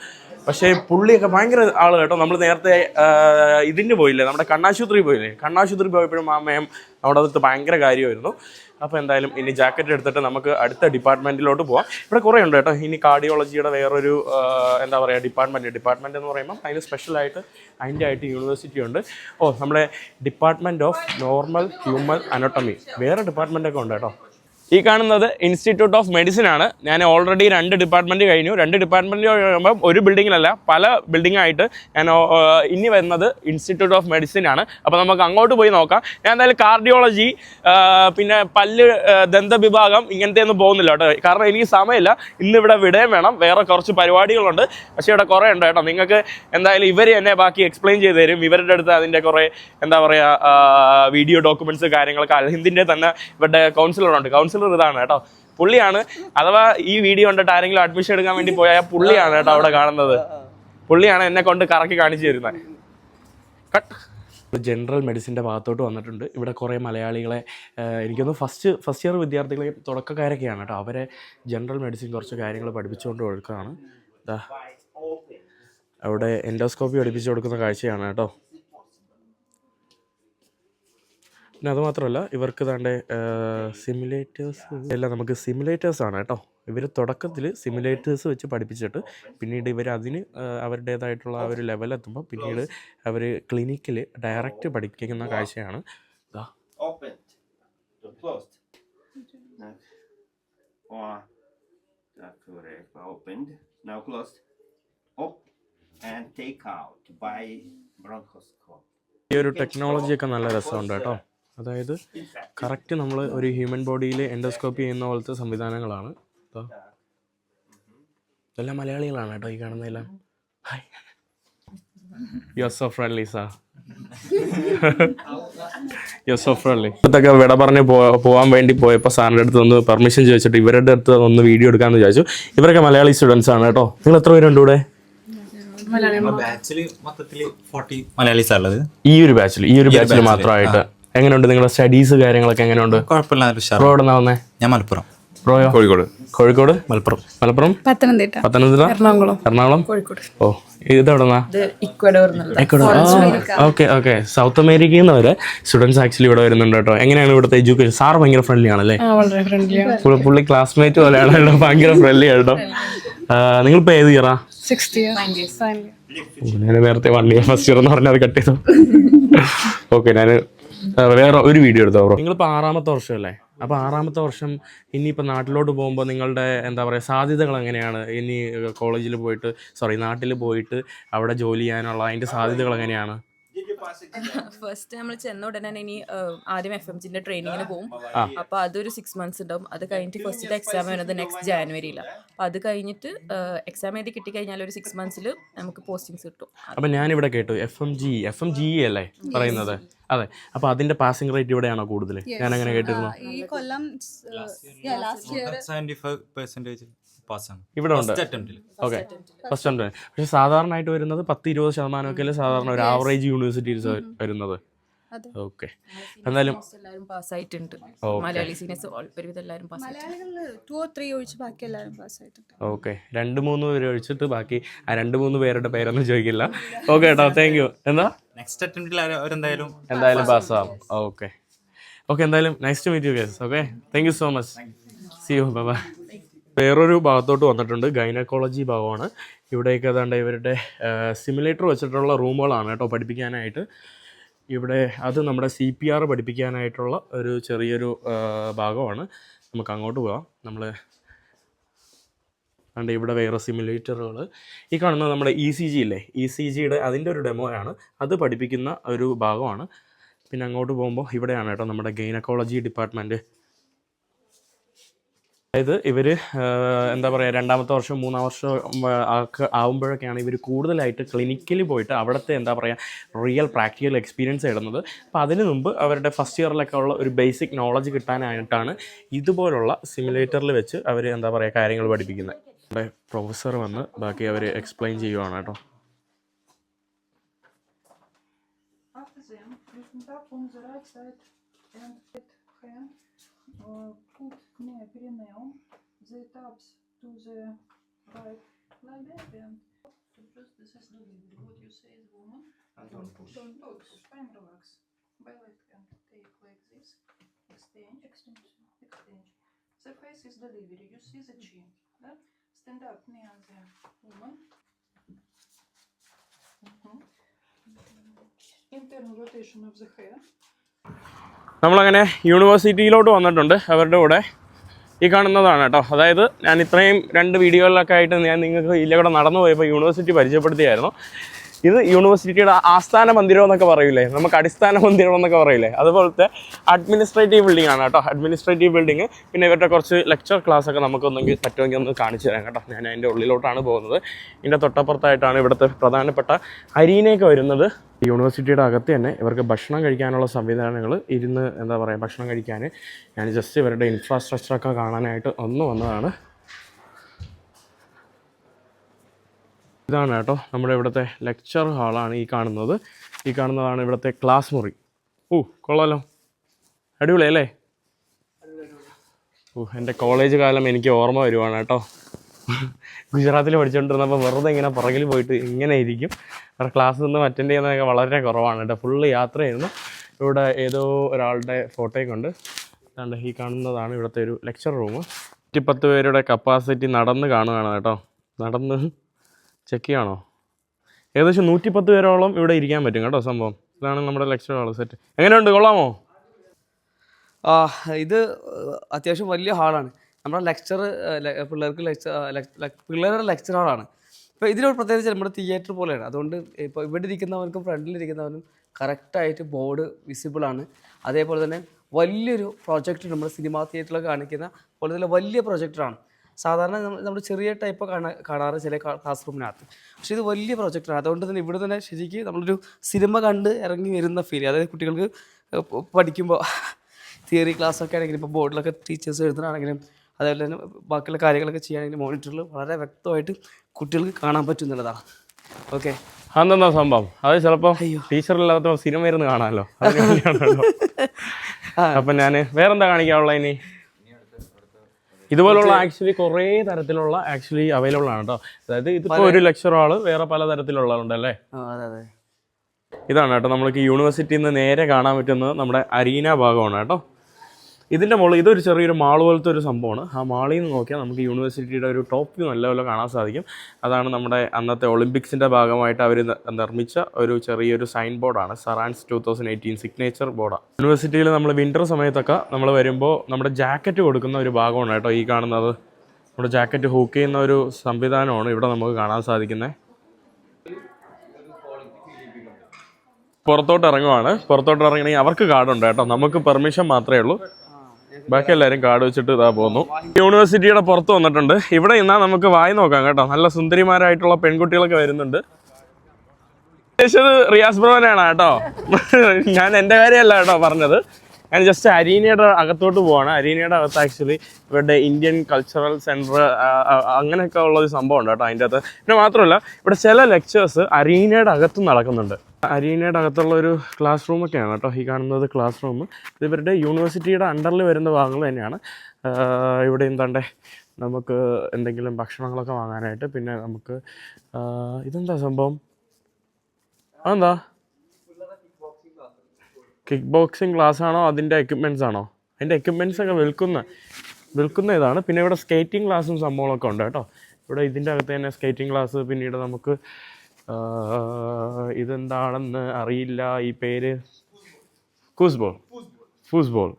പക്ഷേ പുള്ളിയൊക്കെ ഭയങ്കര ആൾ കേട്ടോ. നമ്മൾ നേരത്തെ ഇതിന് പോയില്ലേ? നമ്മുടെ കണ്ണാശുപത്രി പോയില്ലേ? കണ്ണാശുപത്രി പോയപ്പോഴും ആ മേം നമ്മുടെ അടുത്ത് ഭയങ്കര കാര്യമായിരുന്നു. അപ്പോൾ എന്തായാലും ഇനി ജാക്കറ്റ് എടുത്തിട്ട് നമുക്ക് അടുത്ത ഡിപ്പാർട്ട്മെന്റിലോട്ട് പോവാം. ഇവിടെ കുറേ ഉണ്ട് കേട്ടോ. ഇനി കാർഡിയോളജിയുടെ വേറൊരു എന്താ പറയുക ഡിപ്പാർട്ട്മെന്റ് ഡിപ്പാർട്ട്മെന്റ് എന്ന് പറയുമ്പോൾ അതിന് സ്പെഷ്യലായിട്ട് അതിന്റെ ആയിട്ട് യൂണിവേഴ്സിറ്റി ഉണ്ട്. ഓ നമ്മുടെ department of normal human anatomy വേറെ ഡിപ്പാർട്ട്മെന്റൊക്കെ ഉണ്ട് കേട്ടോ. ഈ കാണുന്നത് ഇൻസ്റ്റിറ്റ്യൂട്ട് ഓഫ് മെഡിസിൻ ആണ്. ഞാൻ ഓൾറെഡി രണ്ട് ഡിപ്പാർട്ട്മെന്റ് കഴിഞ്ഞു. രണ്ട് ഡിപ്പാർട്ട്മെന്റ് കഴിയുമ്പോൾ ഒരു ബിൽഡിങ്ങിലല്ല പല ബിൽഡിംഗ് ആയിട്ട് ഞാൻ ഇനി വരുന്നത് ഇൻസ്റ്റിറ്റ്യൂട്ട് ഓഫ് മെഡിസിൻ ആണ്. അപ്പോൾ നമുക്ക് അങ്ങോട്ട് പോയി നോക്കാം. ഞാൻ എന്തായാലും കാർഡിയോളജി പിന്നെ പല്ല് ദന്ത വിഭാഗം ഇങ്ങനത്തെ ഒന്നും പോകുന്നില്ല കേട്ടോ. കാരണം എനിക്ക് സമയമില്ല. ഇന്ന് ഇവിടെ വിടേം വേണം. വേറെ കുറച്ച് പരിപാടികളുണ്ട്. പക്ഷേ ഇവിടെ കുറേ ഉണ്ട് കേട്ടോ. നിങ്ങൾക്ക് എന്തായാലും ഇവർ എന്നെ ബാക്കി എക്സ്പ്ലെയിൻ ചെയ്ത് തരും. ഇവരുടെ അടുത്ത് അതിന്റെ കുറേ എന്താ പറയുക വീഡിയോ ഡോക്യുമെന്റ്സ് കാര്യങ്ങളൊക്കെ. ഹിന്ദിന്റെ തന്നെ ഇവരുടെ കൗൺസിലറുണ്ട് കൗൺസിലർ ഇതാണ് കേട്ടോ. പുള്ളിയാണ്. അഥവാ ഈ വീഡിയോ കണ്ടിട്ട് ആരെങ്കിലും അഡ്മിഷൻ എടുക്കാൻ വേണ്ടി പോയാൽ പുള്ളിയാണ് കേട്ടോ അവിടെ കാണുന്നത്. പുള്ളിയാണ് എന്നെ കൊണ്ട് കറക്കി കാണിച്ചു തരുന്നത്. കട്ട് ജനറൽ മെഡിസിന്റെ ഭാഗത്തോട്ട് വന്നിട്ടുണ്ട്. ഇവിടെ കുറേ മലയാളികളെ എനിക്കൊന്ന് ഫസ്റ്റ് ഫസ്റ്റ് ഇയർ വിദ്യാർത്ഥികളെ തുടക്കക്കാരൊക്കെയാണ് കേട്ടോ. അവരെ ജനറൽ മെഡിസിൻ കുറച്ച് കാര്യങ്ങൾ പഠിപ്പിച്ചുകൊണ്ട് കൊടുക്കുകയാണ്. അവിടെ എൻഡോസ്കോപ്പി പഠിപ്പിച്ചു കൊടുക്കുന്ന കാഴ്ചയാണ് കേട്ടോ. പിന്നെ അത് മാത്രമല്ല ഇവർക്ക് താണ്ടെ സിമുലേറ്റേഴ്സ് എല്ലാം നമുക്ക് സിമുലേറ്റേഴ്സ് ആണ് കേട്ടോ. ഇവർ തുടക്കത്തിൽ സിമുലേറ്റേഴ്സ് വെച്ച് പഠിപ്പിച്ചിട്ട് പിന്നീട് ഇവർ അതിന് അവരുടേതായിട്ടുള്ള ആ ഒരു ലെവലെത്തുമ്പോൾ പിന്നീട് അവർ ക്ലിനിക്കിൽ ഡയറക്റ്റ് പഠിപ്പിക്കുന്ന കാഴ്ചയാണ്. ഈ ഒരു ടെക്നോളജിയൊക്കെ നല്ല രസമുണ്ട് കേട്ടോ. അതായത് കറക്റ്റ് നമ്മൾ ഒരു ഹ്യൂമൻ ബോഡിയിൽ എൻഡോസ്കോപ്പി ചെയ്യുന്ന പോലത്തെ സംവിധാനങ്ങളാണ്. ദാ. ഇതെല്ലാം മലയാളികളാണ് കേട്ടോ ഈ കാണുന്നതെല്ലാം. Hi. You are so friendly sir വിട പറഞ്ഞ് പോവാൻ പോകാൻ വേണ്ടി പോയപ്പോൾ സാറിന്റെ അടുത്ത് ഒന്ന് പെർമിഷൻ ചോദിച്ചിട്ട് ഇവരുടെ അടുത്ത് ഒന്ന് വീഡിയോ എടുക്കാമെന്ന് വിചാരിച്ചു. ഇവരൊക്കെ മലയാളി സ്റ്റുഡൻസ് ആണ് കേട്ടോ. നിങ്ങൾ എത്ര പേരുണ്ട് ഇവിടെ? ഈ ഒരു ബാച്ചിൽ ഈ ഒരു ബാച്ചിൽ മാത്രമായിട്ട്. എങ്ങനെയുണ്ട് നിങ്ങളുടെ സ്റ്റഡീസ് കാര്യങ്ങളൊക്കെ എങ്ങനെയുണ്ട്? കുഴപ്പമില്ല നല്ല ഉഷാർ ബ്രോ എവിടെ നിന്നാ വന്നേ? ഞാൻ മലപ്പുറം. ബ്രോയോ? കോഴിക്കോട്. കോഴിക്കോട്? മലപ്പുറം. മലപ്പുറം? പത്തനംതിട്ട. പത്തനംതിട്ട? എറണാകുളം. എറണാകുളം? കോഴിക്കോട്. ഓ ഇതെവിടെന്നാ? Okay okay. സൗത്ത് അമേരിക്കയിൽ നിന്ന് വരെ സ്റ്റുഡൻസ് ആക്ച്വലി ഇവിടെ വരുന്നുണ്ട് കേട്ടോ. എങ്ങനെയാണ് ഇവിടുത്തെ എഡ്യൂക്കേഷൻ സാർ ഭയങ്കര ഫ്രണ്ട്ലി ആണല്ലേ? ആ വളരെ ഫ്രണ്ട്ലിയാണ് പുള്ളി- പുള്ളി ക്ലാസ്മേറ്റ് പോലെയാണ് കേട്ടോ ഭയങ്കര ഫ്രണ്ട്ലി കേട്ടോ. നിങ്ങളിപ്പോൾ ഏത് ഇയറാ നേരത്തെ വൺ ഇയർ ഫസ്റ്റ് ഇയർ എന്ന് പറഞ്ഞാൽ അത് കട്ട് ചെയ്തു. ഓക്കെ ഞാൻ വേറെ ഒരു വീഡിയോ എടുത്തോ ബ്രോ നിങ്ങളിപ്പോൾ ആറാമത്തെ വർഷമല്ലേ? അപ്പോൾ ആറാമത്തെ വർഷം ഇനിയിപ്പോൾ നാട്ടിലോട്ട് പോകുമ്പോൾ നിങ്ങളുടെ എന്താ പറയുക സാധ്യതകൾ എങ്ങനെയാണ്? ഇനി കോളേജിൽ പോയിട്ട് സോറി നാട്ടിൽ പോയിട്ട് അവിടെ ജോലി ചെയ്യാനുള്ള അതിന്റെ സാധ്യതകൾ എങ്ങനെയാണ്? ഫസ്റ്റ് നമ്മൾ ചെന്ന ഉടനെ തന്നെ ഇനി ആദ്യം എഫ് എം ജിന്റെ ട്രെയിനിങ്ങിന് പോകും അപ്പൊ അതൊരു സിക്സ് മന്ത്സ് ഉണ്ടാവും അത് കഴിഞ്ഞിട്ട് ഫസ്റ്റ് എക്സാം വരുന്നത് നെക്സ്റ്റ് ജാനുവരിയിലാണ് അപ്പൊ അത് കഴിഞ്ഞിട്ട് എക്സാം എഴുതി കിട്ടിക്കഴിഞ്ഞാൽ ഒരു സിക്സ് മന്ത്സിൽ നമുക്ക് പോസ്റ്റിംഗ്സ് കിട്ടും. അപ്പൊ ഞാൻ ഇവിടെ കേട്ടു F M G F M G അല്ലേ പറയുന്നത്? അതെ. അപ്പൊ അതിന്റെ പാസിംഗ് റേറ്റ് ഇവിടെയാണോ കൂടുതൽ ഞാൻ അങ്ങനെ കേട്ടിരുന്നു. ഈ കൊല്ലം last year seventy five percentage പാസ്സാണ്. ഇവിടെ ഉണ്ട്. ഫസ്റ്റ് അറ്റംപ്റ്റിൽ ഓക്കെ ഫസ്റ്റ് പക്ഷെ സാധാരണയായിട്ട് വരുന്നത് പത്ത് ഇരുപത് ശതമാനമൊക്കെ സാധാരണ ഒരു ആവറേജ് യൂണിവേഴ്സിറ്റീസ് വരുന്നത്? അതെ. ഓക്കെ എന്തായാലും എല്ലാവരും പാസ്സായിട്ടുണ്ട്. Okay. മലയാളി സീനിയേഴ്സ് ഒരുവിധം എല്ലാവരും പാസ്സായിട്ടുണ്ട്. ഓക്കെ രണ്ട് മൂന്ന് പേര് ഒഴിച്ചിട്ട് ബാക്കി ആ രണ്ട് മൂന്ന് പേരുടെ പേരൊന്നും ചോദിക്കില്ല. ഓക്കെ കേട്ടോ താങ്ക് യു എന്താ? നെക്സ്റ്റ് അറ്റംപ്റ്റിൽ അവരെന്തായാലും എന്തായാലും പാസ്സാവും. ഓക്കെ ഓക്കെ എന്തായാലും nice to meet you guys okay thank you so much see you bye വേറൊരു ഭാഗത്തോട്ട് വന്നിട്ടുണ്ട്. ഗൈനക്കോളജി ഭാഗമാണ്. ഇവിടെയൊക്കെ ഏതാണ്ട് ഇവരുടെ സിമുലേറ്റർ വെച്ചിട്ടുള്ള റൂമുകളാണ് കേട്ടോ പഠിപ്പിക്കാനായിട്ട്. ഇവിടെ അത് നമ്മുടെ സി പി ആർ പഠിപ്പിക്കാനായിട്ടുള്ള ഒരു ചെറിയൊരു ഭാഗമാണ്. നമുക്ക് അങ്ങോട്ട് പോകാം നമ്മൾ അതുകൊണ്ട് ഇവിടെ വേറെ സിമുലേറ്ററുകൾ ഈ കാണുന്നത് നമ്മുടെ ഇ സി ജി ഇല്ലേ? ഇ സി ജിയുടെ അതിന്റെ ഒരു ഡെമോയാണ് അത് പഠിപ്പിക്കുന്ന ഒരു ഭാഗമാണ്. പിന്നെ അങ്ങോട്ട് പോകുമ്പോൾ ഇവിടെയാണ് കേട്ടോ നമ്മുടെ ഗൈനക്കോളജി ഡിപ്പാർട്ട്മെന്റ് അതായത് ഇവർ എന്താ പറയുക രണ്ടാമത്തെ വർഷം മൂന്നാം വർഷം ആകുമ്പോഴൊക്കെയാണ് ഇവർ കൂടുതലായിട്ട് ക്ലിനിക്കലി പോയിട്ട് അവിടുത്തെ എന്താ പറയുക റിയൽ പ്രാക്ടിക്കൽ എക്സ്പീരിയൻസ് ഇടുന്നത്. അപ്പോൾ അതിന് മുമ്പ് അവരുടെ ഫസ്റ്റ് ഇയറിലൊക്കെ ഉള്ള ഒരു ബേസിക് നോളജ് കിട്ടാനായിട്ടാണ് ഇതുപോലുള്ള സിമുലേറ്ററിൽ വെച്ച് അവർ എന്താ പറയുക കാര്യങ്ങൾ പഠിപ്പിക്കുന്നത് നമ്മുടെ പ്രൊഫസർ വന്ന് ബാക്കി അവർ എക്സ്പ്ലെയിൻ ചെയ്യുവാണ് കേട്ടോ. The right Uh, near perineum the tabs to the right like that and just this is delivery. What you say is woman. I Don't push. Don't push. And relax. By left hand, take like this. Extend, Extension. Extension. The face is delivery. You see the chin. Да? Stand up near the woman. Mhm. Internal rotation of the hair. നമ്മളങ്ങനെ യൂണിവേഴ്സിറ്റിയിലോട്ട് വന്നിട്ടുണ്ട് അവരുടെ കൂടെ ഈ കാണുന്നതാണ് കേട്ടോ. അതായത് ഞാൻ ഇത്രയും രണ്ട് വീഡിയോകളിലൊക്കെ ആയിട്ട് ഞാൻ നിങ്ങൾക്ക് ഇല്ലകൂടെ നടന്നു പോയപ്പോൾ യൂണിവേഴ്സിറ്റി പരിചയപ്പെടുത്തിയായിരുന്നു. ഇത് യൂണിവേഴ്സിറ്റിയുടെ ആസ്ഥാന മന്ദിരം എന്നൊക്കെ പറയില്ലേ നമുക്ക് അടിസ്ഥാന മന്ദിരം എന്നൊക്കെ പറയില്ലേ അതുപോലത്തെ അഡ്മിനിസ്ട്രേറ്റീവ് ബിൽഡിംഗ് ആണ് കേട്ടോ. അഡ്മിനിസ്ട്രേറ്റീവ് ബിൽഡിംഗ് പിന്നെ ഇവരുടെ കുറച്ച് ലെക്ചർ ക്ലാസ് ഒക്കെ നമുക്കൊന്നെങ്കിൽ പറ്റുമെങ്കിൽ ഒന്ന് കാണിച്ചു തരാം കേട്ടോ. ഞാൻ അതിന്റെ ഉള്ളിലോട്ടാണ് പോകുന്നത്. ഇതിന്റെ തൊട്ടപ്പുറത്തായിട്ടാണ് ഇവിടുത്തെ പ്രധാനപ്പെട്ട അരീനയൊക്കെ വരുന്നത്. യൂണിവേഴ്സിറ്റിയുടെ അകത്ത് തന്നെ ഇവർക്ക് ഭക്ഷണം കഴിക്കാനുള്ള സംവിധാനങ്ങൾ ഇരുന്ന് എന്താ പറയുക ഭക്ഷണം കഴിക്കാൻ. ഞാൻ ജസ്റ്റ് ഇവരുടെ ഇൻഫ്രാസ്ട്രക്ചറൊക്കെ കാണാനായിട്ട് ഒന്ന് വന്നതാണ്. ഇതാണ് കേട്ടോ നമ്മുടെ ഇവിടുത്തെ ലെക്ചർ ഹാളാണ് ഈ കാണുന്നത്. ഈ കാണുന്നതാണ് ഇവിടുത്തെ ക്ലാസ് മുറി. ഓ കൊള്ളാലോ. അടിപൊളി അല്ലേ ഓ എന്റെ കോളേജ് കാലം എനിക്ക് ഓർമ്മ വരുവാണ് കേട്ടോ. ഗുജറാത്തിൽ പഠിച്ചുകൊണ്ടിരുന്നപ്പോൾ വെറുതെ ഇങ്ങനെ പുറകിൽ പോയിട്ട് ഇങ്ങനെ ഇരിക്കും. അവരുടെ ക്ലാസ് നിന്ന് അറ്റൻഡ് ചെയ്യുന്നതൊക്കെ വളരെ കുറവാണ് കേട്ടോ. ഫുള്ള് യാത്രയായിരുന്നു. ഇവിടെ ഏതോ ഒരാളുടെ ഫോട്ടോയൊക്കെ ഉണ്ട്. അതുകൊണ്ട് ഈ കാണുന്നതാണ് ഇവിടുത്തെ ഒരു ലെക്ചർ റൂം നൂറ്റിപ്പത്ത് പേരുടെ കപ്പാസിറ്റി നടന്ന് കാണുകയാണ് കേട്ടോ. നടന്ന് ചെക്ക് ചെയ്യണോ? ഏകദേശം നൂറ്റി പത്ത് പേരോളം ഇവിടെ ഇരിക്കാൻ പറ്റും കേട്ടോ സംഭവം. ഇതാണ് നമ്മുടെ ലെക്ചർ ഹാൾ സെറ്റ് എങ്ങനെയുണ്ട്? കൊള്ളാമോ? ആ ഇത് അത്യാവശ്യം വലിയ ഹാളാണ് നമ്മുടെ ലെക്ചർ പിള്ളേർക്ക് ലെക്ചർ പിള്ളേരുടെ ലെക്ചർ ഹാളാണ് ഇപ്പോൾ ഇതിനോട് പ്രത്യേകിച്ച് നമ്മുടെ തിയേറ്റർ പോലെയാണ്. അതുകൊണ്ട് ഇപ്പോൾ ഇവിടെ ഇരിക്കുന്നവർക്കും ഫ്രണ്ടിലിരിക്കുന്നവനും കറക്റ്റായിട്ട് ബോർഡ് വിസിബിളാണ് അതേപോലെ തന്നെ വലിയൊരു പ്രൊജക്ടർ നമ്മുടെ സിനിമാ തിയേറ്ററിൽ കാണിക്കുന്ന പോലെ തന്നെ വലിയ പ്രൊജക്ടറാണ് സാധാരണ നമ്മൾ ചെറിയ ടൈപ്പ് കാണാ കാണാറ് ചില ക്ലാസ് റൂമിനകത്ത് പക്ഷേ ഇത് വലിയ പ്രൊജക്റ്റാണ് അതുകൊണ്ട് തന്നെ ഇവിടെ തന്നെ ശരിക്കും നമ്മളൊരു സിനിമ കണ്ട് ഇറങ്ങി വരുന്ന ഫീൽ അതായത് കുട്ടികൾക്ക് പഠിക്കുമ്പോൾ തിയറി ക്ലാസ്സൊക്കെ ആണെങ്കിലും ഇപ്പോൾ ബോർഡിലൊക്കെ ടീച്ചേഴ്സ് എഴുതുന്നതാണെങ്കിലും അതേപോലെ തന്നെ ബാക്കിയുള്ള കാര്യങ്ങളൊക്കെ ചെയ്യുകയാണെങ്കിൽ മോണിറ്ററിൽ വളരെ വ്യക്തമായിട്ട് കുട്ടികൾക്ക് കാണാൻ പറ്റുന്നുള്ളതാണ്. ഓക്കെ അതെന്താ സംഭവം? അത് ചിലപ്പോൾ ടീച്ചറില്ലാത്ത സിനിമ ഇരുന്ന് കാണാമല്ലോ. അപ്പൊ അപ്പം ഞാൻ വേറെന്താ കാണിക്കാനുള്ള ഇനി? ഇതുപോലുള്ള ആക്ച്വലി കുറേ തരത്തിലുള്ള ആക്ച്വലി അവൈലബിൾ ആണ് കേട്ടോ അതായത് ഇതിപ്പോൾ ഒരു ലെക്ചർ ആൾ വേറെ പല തരത്തിലുള്ളതുണ്ട് അല്ലേ? ആ അതെ അതെ. ഇതാണ് കേട്ടോ. നമ്മൾക്ക് യൂണിവേഴ്സിറ്റിയിൽ നിന്ന് നേരെ കാണാൻ പറ്റുന്നത് നമ്മുടെ അരീന ഭാഗമാണ് കേട്ടോ. ഇതിന്റെ മുകളിൽ ഇതൊരു ചെറിയൊരു മാൾ പോലത്തെ ഒരു സംഭവമാണ്. ആ മാളിൽ നിന്ന് നോക്കിയാൽ നമുക്ക് യൂണിവേഴ്സിറ്റിയുടെ ഒരു ടോപ്പ് വ്യൂ നല്ലപോലെ കാണാൻ സാധിക്കും. അതാണ് നമ്മുടെ അന്നത്തെ ഒളിമ്പിക്സിന്റെ ഭാഗമായിട്ട് അവർ നിർമ്മിച്ച ഒരു ചെറിയൊരു സൈൻ ബോർഡാണ് സറാൻസ് ടു തൗസൻഡ് എയ്റ്റീൻ സിഗ്നേച്ചർ ബോർഡാണ് യൂണിവേഴ്സിറ്റിയിൽ നമ്മൾ വിന്റർ സമയത്തൊക്കെ നമ്മൾ വരുമ്പോൾ നമ്മുടെ ജാക്കറ്റ് കൊടുക്കുന്ന ഒരു ഭാഗമാണ് കേട്ടോ ഈ കാണുന്നത്. നമ്മുടെ ജാക്കറ്റ് ഹൂക്ക് ചെയ്യുന്ന ഒരു സംവിധാനമാണ് ഇവിടെ നമുക്ക് കാണാൻ സാധിക്കുന്നത് പുറത്തോട്ട് ഇറങ്ങുവാണ്. പുറത്തോട്ട് ഇറങ്ങണമെങ്കിൽ അവർക്ക് കാർഡുണ്ട് കേട്ടോ. നമുക്ക് പെർമിഷൻ മാത്രമേ ഉള്ളൂ. ബാക്കി എല്ലാവരും കാട് വെച്ചിട്ട് ഇതാ പോകുന്നു യൂണിവേഴ്സിറ്റിയുടെ പുറത്ത് വന്നിട്ടുണ്ട്. ഇവിടെ ഇന്നാ നമുക്ക് വായി നോക്കാം കേട്ടോ. നല്ല സുന്ദരിമാരായിട്ടുള്ള പെൺകുട്ടികളൊക്കെ വരുന്നുണ്ട്. ഉദ്ദേശിച്ചത് റിയാസ് ബ്രോനാണ് കേട്ടോ. ഞാൻ എന്റെ കാര്യമല്ല കേട്ടോ പറഞ്ഞത്. ഞാൻ ജസ്റ്റ് അരീനയുടെ അകത്തോട്ട് പോവാണ്. അരീനയുടെ അകത്ത് ആക്ച്വലി ഇവിടെ ഇന്ത്യൻ കൾച്ചറൽ സെന്റർ അങ്ങനെയൊക്കെ ഉള്ള ഒരു സംഭവം ഉണ്ട് കേട്ടോ അതിന്റെ അകത്ത്. പിന്നെ മാത്രമല്ല ഇവിടെ ചില ലെക്ചേഴ്സ് അരീനയുടെ അകത്ത് നടക്കുന്നുണ്ട്. അരീനയുടെ അകത്തുള്ള ഒരു ക്ലാസ് റൂമൊക്കെയാണ് കേട്ടോ. ഈ കാണുന്നത് ക്ലാസ് റൂം ഇത് ഇവരുടെ യൂണിവേഴ്സിറ്റിയുടെ അണ്ടറിൽ വരുന്ന ഭാഗങ്ങൾ തന്നെയാണ്. ഇവിടെ എന്താണ്ട് നമുക്ക് എന്തെങ്കിലും ഭക്ഷണങ്ങളൊക്കെ വാങ്ങാനായിട്ട് പിന്നെ നമുക്ക് ഇതെന്താ സംഭവം? അതെന്താ? കിക്ക് ബോക്സിങ് ക്ലാസ് ആണോ? അതിന്റെ എക്യുപ്മെന്റ്സ് ആണോ? അതിന്റെ എക്യുപ്മെന്റ്സ് ഒക്കെ വിൽക്കുന്ന വിൽക്കുന്ന ഇതാണ്. പിന്നെ ഇവിടെ സ്കേറ്റിംഗ് ക്ലാസ്സും സംഭവങ്ങളൊക്കെ ഉണ്ട് കേട്ടോ. ഇവിടെ ഇതിന്റെ അകത്ത് തന്നെ സ്കേറ്റിംഗ് ക്ലാസ് പിന്നീട് നമുക്ക് ഇതെന്താണെന്ന് അറിയില്ല. ഈ പേര് ഫുസ്ബോൾ ഫുസ്ബോൾ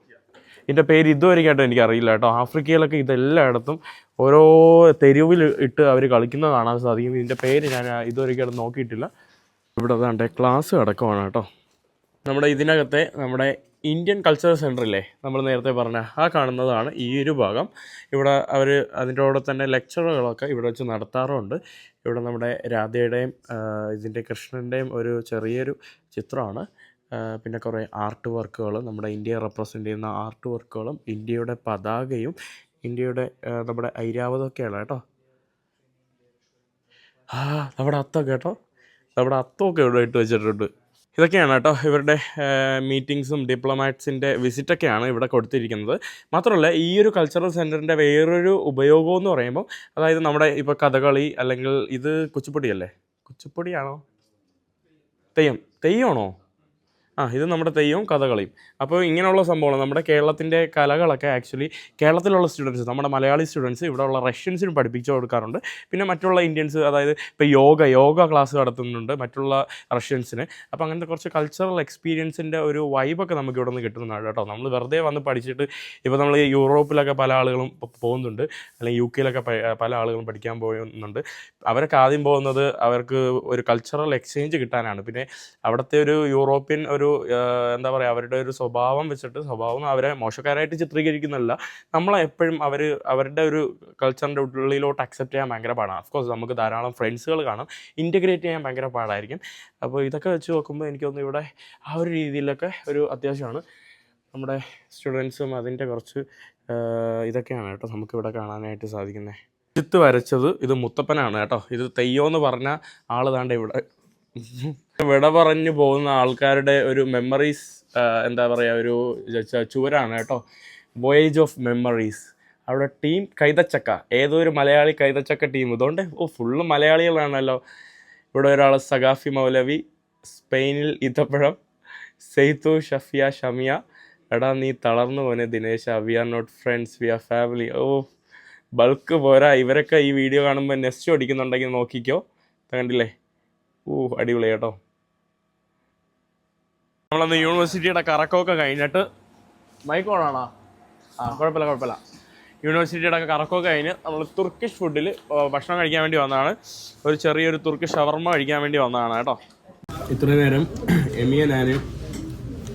ഇതിന്റെ പേര് ഇതുവരെ കേട്ടോ എനിക്ക് അറിയില്ല കേട്ടോ. ആഫ്രിക്കയിലൊക്കെ ഇതെല്ലായിടത്തും ഓരോ തെരുവിൽ ഇട്ട് അവർ കളിക്കുന്നത് കാണാൻ സാധിക്കും ഇതിന്റെ പേര് ഞാൻ ഇതുവരെ കേട്ടോ നോക്കിയിട്ടില്ല. ഇവിടെ അതാണ്ട് ക്ലാസ് അടക്കമാണ് കേട്ടോ. നമ്മുടെ ഇതിനകത്തെ നമ്മുടെ ഇന്ത്യൻ കൾച്ചറൽ സെന്ററില്ലേ നമ്മൾ നേരത്തെ പറഞ്ഞ ആ കാണുന്നതാണ് ഈ ഒരു ഭാഗം. ഇവിടെ അവർ അതിന്റെ കൂടെ തന്നെ ലെക്ചറുകളൊക്കെ ഇവിടെ വെച്ച് നടത്താറുണ്ട്. ഇവിടെ നമ്മുടെ രാധയുടെയും ഇതിന്റെ കൃഷ്ണന്റെയും ഒരു ചെറിയൊരു ചിത്രമാണ്. പിന്നെ കുറേ ആർട്ട് വർക്കുകൾ നമ്മുടെ ഇന്ത്യയെ റെപ്രസെന്റ് ചെയ്യുന്ന ആർട്ട് വർക്കുകളും ഇന്ത്യയുടെ പതാകയും ഇന്ത്യയുടെ നമ്മുടെ ഐരാവതമൊക്കെയാണ് കേട്ടോ. ആ നമ്മുടെ അത്തം കേട്ടോ. നമ്മുടെ അത്തമൊക്കെ ഇവിടെ ഇട്ട് വെച്ചിട്ടുണ്ട്. ഇതൊക്കെയാണ് കേട്ടോ ഇവരുടെ മീറ്റിങ്സും ഡിപ്ലോമാറ്റ്സിന്റെ വിസിറ്റൊക്കെയാണ് ഇവിടെ കൊടുത്തിരിക്കുന്നത്. മാത്രമല്ല ഈ ഒരു കൾച്ചറൽ സെന്ററിന്റെ വേറൊരു ഉപയോഗം എന്ന് പറയുമ്പോൾ അതായത് നമ്മുടെ ഇപ്പോൾ കഥകളി അല്ലെങ്കിൽ ഇത് കുച്ചിപ്പുടിയല്ലേ കുച്ചിപ്പുടിയാണോ? തെയ്യം. തെയ്യമാണോ? ആ ഇത് നമ്മുടെ തെയ്യവും കഥകളിയും. അപ്പോൾ ഇങ്ങനെയുള്ള സംഭവങ്ങൾ നമ്മുടെ കേരളത്തിന്റെ കലകളൊക്കെ ആക്ച്വലി കേരളത്തിലുള്ള സ്റ്റുഡൻസ് നമ്മുടെ മലയാളി സ്റ്റുഡൻസ് ഇവിടെയുള്ള റഷ്യൻസിനും പഠിപ്പിച്ചു കൊടുക്കാറുണ്ട്. പിന്നെ മറ്റുള്ള ഇന്ത്യൻസ് അതായത് ഇപ്പോൾ യോഗ യോഗ ക്ലാസ് നടത്തുന്നുണ്ട് മറ്റുള്ള റഷ്യൻസിന് അപ്പോൾ അങ്ങനത്തെ കുറച്ച് കൾച്ചറൽ എക്സ്പീരിയൻസിന്റെ ഒരു വൈബൊക്കെ നമുക്ക് ഇവിടെ നിന്ന് കിട്ടുന്നതാണ് കേട്ടോ. നമ്മൾ വെറുതെ വന്ന് പഠിച്ചിട്ട് ഇപ്പോൾ നമ്മൾ യൂറോപ്പിലൊക്കെ പല ആളുകളും പോകുന്നുണ്ട്. അല്ലെങ്കിൽ യു കെയിലൊക്കെ പല ആളുകളും പഠിക്കാൻ പോകുന്നുണ്ട്. അവരൊക്കെ ആദ്യം പോകുന്നത് അവർക്ക് ഒരു കൾച്ചറൽ എക്സ്ചേഞ്ച് കിട്ടാനാണ്. പിന്നെ അവിടുത്തെ ഒരു യൂറോപ്യൻ ഒരു എന്താ പറയുക അവരുടെ ഒരു സ്വഭാവം വെച്ചിട്ട് സ്വഭാവം അവരെ മോശക്കാരായിട്ട് ചിത്രീകരിക്കുന്നില്ല നമ്മളെ എപ്പോഴും അവർ അവരുടെ ഒരു കൾച്ചറിന്റെ ഉള്ളിലോട്ട് അക്സെപ്റ്റ് ചെയ്യാൻ ഭയങ്കര പാടാണ് അഫ്കോഴ്സ് നമുക്ക് ധാരാളം ഫ്രണ്ട്സുകൾ കാണാം. ഇന്റഗ്രേറ്റ് ചെയ്യാൻ ഭയങ്കര പാടായിരിക്കും. അപ്പോൾ ഇതൊക്കെ വെച്ച് നോക്കുമ്പോൾ എനിക്ക് തോന്നുന്നു ഇവിടെ ആ ഒരു രീതിയിലൊക്കെ ഒരു അത്യാവശ്യമാണ്. നമ്മുടെ സ്റ്റുഡൻസും അതിന്റെ കുറച്ച് ഇതൊക്കെയാണ് കേട്ടോ നമുക്കിവിടെ കാണാനായിട്ട് സാധിക്കുന്നത് ചിത്ത് വരച്ചത് ഇത് മുത്തപ്പനാണ് കേട്ടോ. ഇത് തെയ്യോ എന്ന് പറഞ്ഞ ആൾ ഇവിടെ. വിട പറഞ്ഞു പോകുന്ന ആൾക്കാരുടെ ഒരു മെമ്മറീസ് എന്താ പറയുക ഒരു ചുവരാണ് കേട്ടോ. വോയേജ് ഓഫ് മെമ്മറീസ് അവിടെ ടീം കൈതച്ചക്ക. ഏതോ ഒരു മലയാളി കൈതച്ചക്ക ടീം ഇതുകൊണ്ട് ഓ ഫുള്ള് മലയാളികളാണല്ലോ. ഇവിടെ ഒരാൾ സഖാഫി മൗലവി സ്പെയിനിൽ ഈത്തപ്പഴം സെയ്ത്തു ഷഫിയ ഷമിയ. എടാ നീ തളർന്നു പോനെ ദിനേശ. We are not friends we are family ഓ ബൾക്ക് പോരാ. ഇവരൊക്കെ ഈ വീഡിയോ കാണുമ്പോൾ നെസ്റ്റ് ഓടിക്കുന്നുണ്ടെങ്കിൽ നോക്കിക്കോ. കണ്ടില്ലേ? ഓ അടിപൊളി കേട്ടോ. നമ്മളന്ന് യൂണിവേഴ്സിറ്റിയുടെ കറക്കമൊക്കെ കഴിഞ്ഞിട്ട് മൈക്ക് ഓണാണോ ആ കുഴപ്പമില്ല കുഴപ്പമില്ല. യൂണിവേഴ്സിറ്റിയുടെ ഒക്കെ കറക്കമൊക്കെ കഴിഞ്ഞ് നമ്മൾ തുർക്കിഷ് ഫുഡിൽ ഭക്ഷണം കഴിക്കാൻ വേണ്ടി വന്നതാണ്. ഒരു ചെറിയൊരു തുർക്കിഷ് ഷവർമ്മ കഴിക്കാൻ വേണ്ടി വന്നതാണ് കേട്ടോ. ഇത്ര നേരം എമിയെ ഞാൻ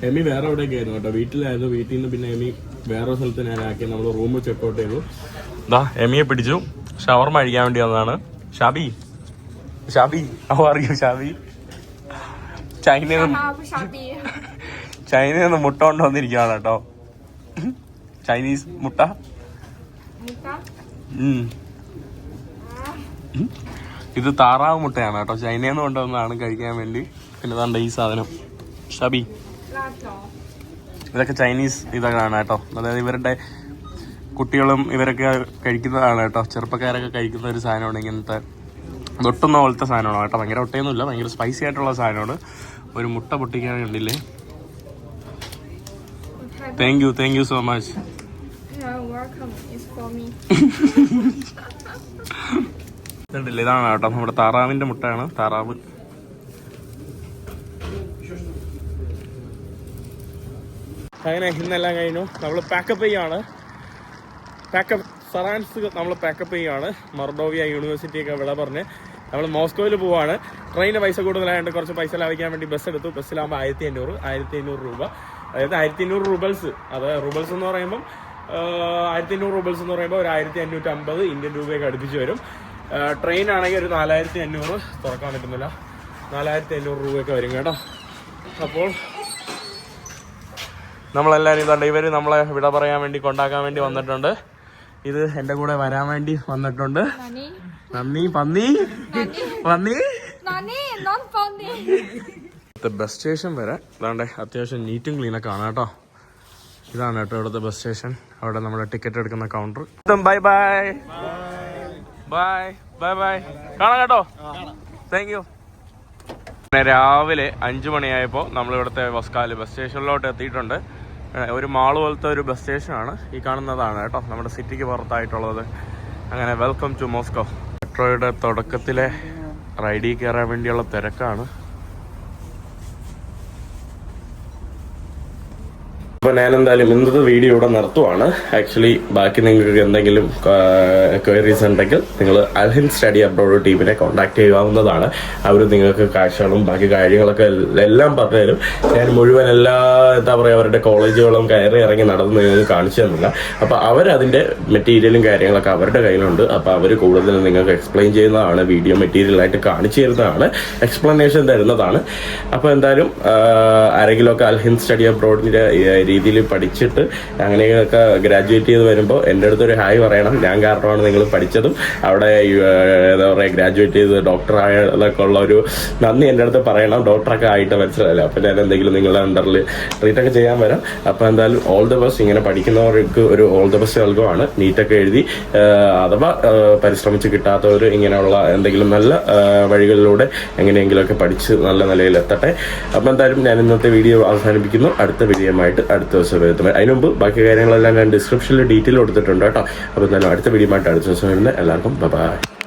എമി വേറെ എവിടെയൊക്കെയായിരുന്നു കേട്ടോ? വീട്ടിലായിരുന്നു വീട്ടിൽ നിന്ന് പിന്നെ എമി വേറെ സ്ഥലത്ത് ഞാൻ ആക്കി നമ്മൾ റൂമിൽ ചെക്കൗട്ട് ചെയ്തു. ഇതാ എമിയെ പിടിച്ചു. ഷവർമ്മ കഴിക്കാൻ വേണ്ടി വന്നതാണ്. Shabi Shabi how are Shabi? ചൈനയിൽ ചൈനയിൽ നിന്ന് മുട്ട കൊണ്ട് വന്നിരിക്കുകയാണ് കേട്ടോ. ചൈനീസ് മുട്ട. ഇത് താറാവ് മുട്ടയാണ് കേട്ടോ. ചൈനയിൽ നിന്ന് കൊണ്ടുവന്നതാണ് കഴിക്കാൻ വേണ്ടി. പിന്നെ തണ്ട ഈ സാധനം. ഷബി. ഇതൊക്കെ ചൈനീസ് ഇതൊക്കെയാണ് കേട്ടോ. അതായത് ഇവരുടെ കുട്ടികളും ഇവരൊക്കെ കഴിക്കുന്നതാണ് കേട്ടോ. ചെറുപ്പക്കാരൊക്കെ കഴിക്കുന്ന ഒരു സാധനമാണ് ഇങ്ങനത്തെ ഒട്ടുന്ന പോലത്തെ സാധനമാണ് കേട്ടോ. ഭയങ്കര ഒട്ടയൊന്നുമില്ല ഭയങ്കര സ്പൈസി ആയിട്ടുള്ള സാധനമാണ്. ഒരു മുട്ട പൊട്ടിക്കാൻ കണ്ടില്ലേ? Thank you thank you so much ഇതുണ്ടല്ലേ ഇതാണ് കേട്ടോ. നമ്മുടെ താറാവിന്റെ മുട്ടയാണ്. താറാവ്. അങ്ങനെ ഇന്നെല്ലാം കഴിഞ്ഞു. നമ്മൾ പാക്കപ്പ് ചെയ്യാണ്. പാക്കപ്പ് സറാൻസ് നമ്മൾ പാക്കപ്പ് ചെയ്യുകയാണ്. മർഡോവിയ യൂണിവേഴ്സിറ്റി ഒക്കെ വിള പറഞ്ഞ്. നമ്മൾ മോസ്കോയിൽ പോവാണ്. ട്രെയിനിന് പൈസ കൂടുതലായതുകൊണ്ട് കുറച്ച് പൈസ ലാഭിക്കാൻ വേണ്ടി ബസ് എടുത്തു. ബസ്സിലാകുമ്പോൾ ആയിരത്തി അഞ്ഞൂറ് ആയിരത്തി അഞ്ഞൂറ് രൂപ. അതായത് ആയിരത്തി അഞ്ഞൂറ് റൂബൽസ് അത് റൂബൽസ് എന്ന് പറയുമ്പം ആയിരത്തി അഞ്ഞൂറ് റൂബൽസ് എന്ന് പറയുമ്പോൾ ഒരു ആയിരത്തി അഞ്ഞൂറ്റി അമ്പത് ഇന്ത്യൻ രൂപയൊക്കെ അടുപ്പിച്ച് വരും. ട്രെയിൻ ആണെങ്കിൽ ഒരു നാലായിരത്തി അഞ്ഞൂറ് തുറക്കാൻ പറ്റുന്നില്ല. നാലായിരത്തി അഞ്ഞൂറ് രൂപയൊക്കെ വരും കേട്ടോ. അപ്പോൾ നമ്മളെല്ലാവരും ഇതുണ്ട് ഇവർ നമ്മളെ വിട പറയാൻ വേണ്ടി കൊണ്ടാക്കാൻ വേണ്ടി വന്നിട്ടുണ്ട്. ഇത് എന്റെ കൂടെ വരാൻ വേണ്ടി വന്നിട്ടുണ്ട്. നന്ദി. പന്നി. പന്നി. ബസ് സ്റ്റേഷൻ വരെ അതാണ്ടെ അത്യാവശ്യം നീറ്റും ക്ലീൻ ഒക്കെ ആണ് കേട്ടോ. ഇതാണ് കേട്ടോ ഇവിടുത്തെ ബസ് സ്റ്റേഷൻ അവിടെ നമ്മുടെ ടിക്കറ്റ് എടുക്കുന്ന counter bye bye bye bye bye കാണാം കേട്ടോ. താങ്ക് യു രാവിലെ അഞ്ചു മണിയായപ്പോൾ നമ്മൾ ഇവിടുത്തെ വസ്കാൽ ബസ് സ്റ്റേഷനിലോട്ട് എത്തിയിട്ടുണ്ട്. ഒരു മാൾ പോലത്തെ ഒരു ബസ് സ്റ്റേഷനാണ്. ഈ കാണുന്നതാണ് കേട്ടോ നമ്മുടെ സിറ്റിക്ക് പുറത്തായിട്ടുള്ളത്. അങ്ങനെ വെൽക്കം ടു മോസ്കോ മെട്രോയുടെ തുടക്കത്തിലെ റൈഡിൽ കയറാൻ വേണ്ടിയുള്ള തിരക്കാണ്. അപ്പോൾ ഞാൻ എന്തായാലും ഇന്നത്തെ വീഡിയോ ഇവിടെ നിർത്തുവാണ്. ആക്ച്വലി ബാക്കി നിങ്ങൾക്ക് എന്തെങ്കിലും ക്വയറീസ് ഉണ്ടെങ്കിൽ നിങ്ങൾ അൽഹിൻ സ്റ്റഡി അബ്രോഡ് ടീമിനെ കോൺടാക്ട് ചെയ്യാവുന്നതാണ്. അവർ നിങ്ങൾക്ക് കാഴ്ചകളും ബാക്കി കാര്യങ്ങളൊക്കെ എല്ലാം പറഞ്ഞുതരും. ഞാൻ മുഴുവൻ എല്ലാ എന്താ പറയുക അവരുടെ കോളേജുകളും കയറി ഇറങ്ങി നടന്ന് നിങ്ങൾക്ക് കാണിച്ചു തന്നില്ല. അപ്പോൾ അവരതിന്റെ മെറ്റീരിയലും കാര്യങ്ങളൊക്കെ അവരുടെ കയ്യിലുണ്ട്. അപ്പോൾ അവർ കൂടുതൽ നിങ്ങൾക്ക് എക്സ്പ്ലെയിൻ ചെയ്യുന്നതാണ് വീഡിയോ മെറ്റീരിയലായിട്ട് കാണിച്ചു തരുന്നതാണ് എക്സ്പ്ലനേഷൻ തരുന്നതാണ്. അപ്പോൾ എന്തായാലും ആരെങ്കിലുമൊക്കെ അൽഹിൻ സ്റ്റഡി അബ്രോഡിന്റെ രീതിയിൽ പഠിച്ചിട്ട് അങ്ങനെയൊക്കെ ഗ്രാജുവേറ്റ് ചെയ്ത് വരുമ്പോൾ എന്റെ അടുത്ത് ഒരു ഹായ് പറയണം. ഞാൻ കാരണമാണ് നിങ്ങൾ പഠിച്ചതും. അവിടെ എന്താ പറയുക ഗ്രാജുവേറ്റ് ചെയ്ത് ഡോക്ടർ ആയതൊക്കെ ഉള്ള ഒരു നന്ദി എന്റെ അടുത്ത് പറയണം. ഡോക്ടറൊക്കെ ആയിട്ട് മനസ്സിലായില്ല? അപ്പം ഞാൻ എന്തെങ്കിലും നിങ്ങളുടെ അണ്ടറിൽ ട്രീറ്റൊക്കെ ചെയ്യാൻ വരാം. അപ്പോൾ എന്തായാലും ഓൾ ദ ബെസ്റ്റ് ഇങ്ങനെ പഠിക്കുന്നവർക്ക് ഒരു ഓൾ ദ ബെസ്റ്റ് നൽകുവാണ്. നീറ്റൊക്കെ എഴുതി അഥവാ പരിശ്രമിച്ച് കിട്ടാത്തവർ ഇങ്ങനെയുള്ള എന്തെങ്കിലും നല്ല വഴികളിലൂടെ എങ്ങനെയെങ്കിലുമൊക്കെ പഠിച്ച് നല്ല നിലയിൽ എത്തട്ടെ. അപ്പോൾ എന്തായാലും ഞാൻ ഇന്നത്തെ വീഡിയോ അവസാനിപ്പിക്കുന്നു. അടുത്ത വീഡിയോയുമായിട്ട് അടുത്ത ദിവസം വരുന്നത്. അതിന് മുമ്പ് ബാക്കി കാര്യങ്ങളെല്ലാം ഞാൻ ഡിസ്ക്രിപ്ഷനിൽ ഡീറ്റെയിൽ കൊടുത്തിട്ടുണ്ട് കേട്ടോ. അപ്പോൾ എന്തായാലും അടുത്ത വീഡിയോ ആയിട്ട് അടുത്ത ദിവസം വരുന്നത്. എല്ലാവർക്കും ബൈ ബൈ